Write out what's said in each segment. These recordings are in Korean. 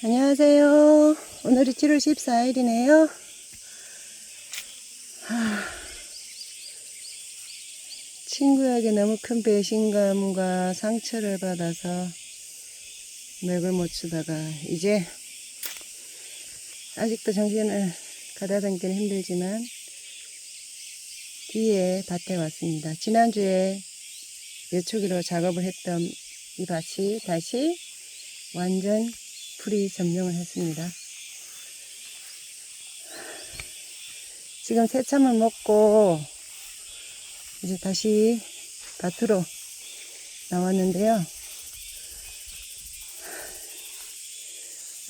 안녕하세요. 오늘이 7월 14일이네요. 친구에게 너무 큰 배신감과 상처를 받아서 맥을 못 추다가 이제 아직도 정신을 가다듬기는 힘들지만 뒤에 밭에 왔습니다. 지난주에 예초기로 작업을 했던 이 밭이 다시 완전 풀이 점령을 했습니다. 지금 새참을 먹고 이제 다시 밭으로 나왔는데요.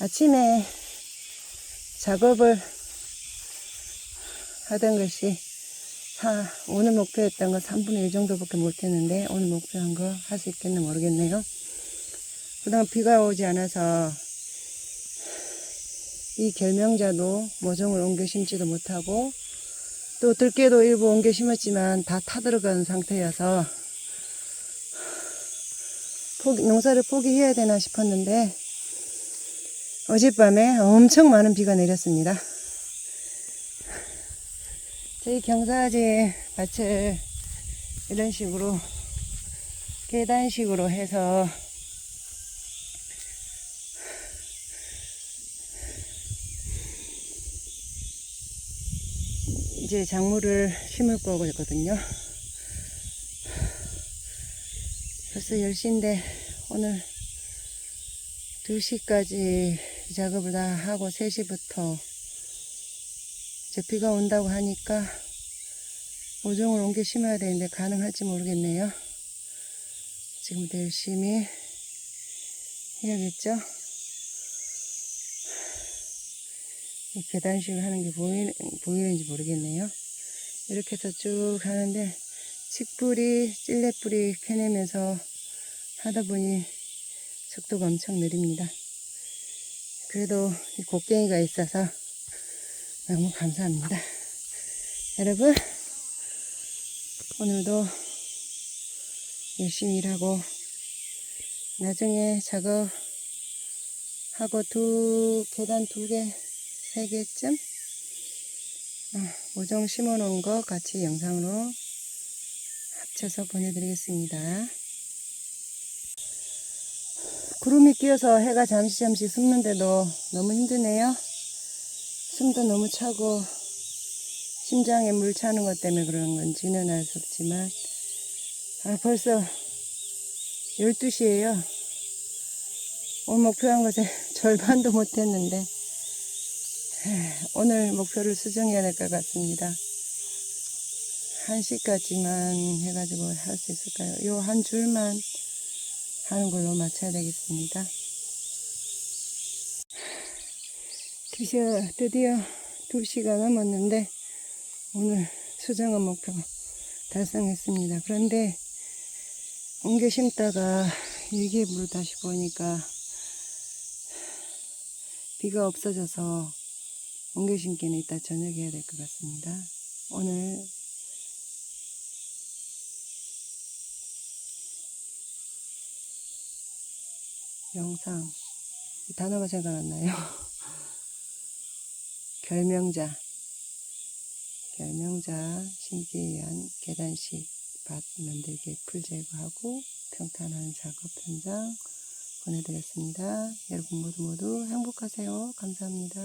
아침에 작업을 하던 것이 사, 오늘 목표했던 거 3분의 1 정도밖에 못했는데 오늘 목표한 거 할 수 있겠나 모르겠네요. 그동안 비가 오지 않아서 이 결명자도 모종을 옮겨 심지도 못하고 또 들깨도 일부 옮겨 심었지만 다 타들어간 상태여서 포기, 농사를 포기해야 되나 싶었는데 어젯밤에 엄청 많은 비가 내렸습니다. 저희 경사지 밭을 이런 식으로 계단식으로 해서 이제 작물을 심을 거거든요. 벌써 10시인데 오늘 2시까지 작업을 다 하고 3시부터 이제 비가 온다고 하니까 모종을 옮겨 심어야 되는데 가능할지 모르겠네요. 지금부터 열심히 해야겠죠? 이 계단식을 하는 게 보이, 보이는지 모르겠네요. 이렇게 해서 쭉 하는데 칡뿌리, 찔레뿌리 캐내면서 하다 보니 속도가 엄청 느립니다. 그래도 이 곡괭이가 있어서 너무 감사합니다. 여러분, 오늘도 열심히 일하고 나중에 작업하고 두 계단 두 개, 세 개쯤 어, 모종 심어 놓은 거 같이 영상으로 합쳐서 보내드리겠습니다. 구름이 끼어서 해가 잠시 잠시 숨는데도 너무 힘드네요. 숨도 너무 차고 심장에 물 차는 것 때문에 그런 건지는 알 수 없지만 아 벌써 12시에요. 오늘 목표한 것에 절반도 못했는데 오늘 목표를 수정해야 될 것 같습니다. 1시까지만 해가지고 할 수 있을까요? 요 한 줄만 하는 걸로 맞춰야 되겠습니다. 드디어, 드디어 2시가 넘었는데 오늘 수정한 목표 달성했습니다. 그런데 옮겨 심다가 일기예보를 다시 보니까 비가 없어져서 심기는 이따 저녁에 해야 될 것 같습니다. 오늘 영상 이 단어가 생각 안 나요. 결명자 결명자 심기에 의한 계단식 밭 만들기 풀 제거하고 평탄하는 작업 현장 보내드렸습니다. 여러분 모두 모두 행복하세요. 감사합니다.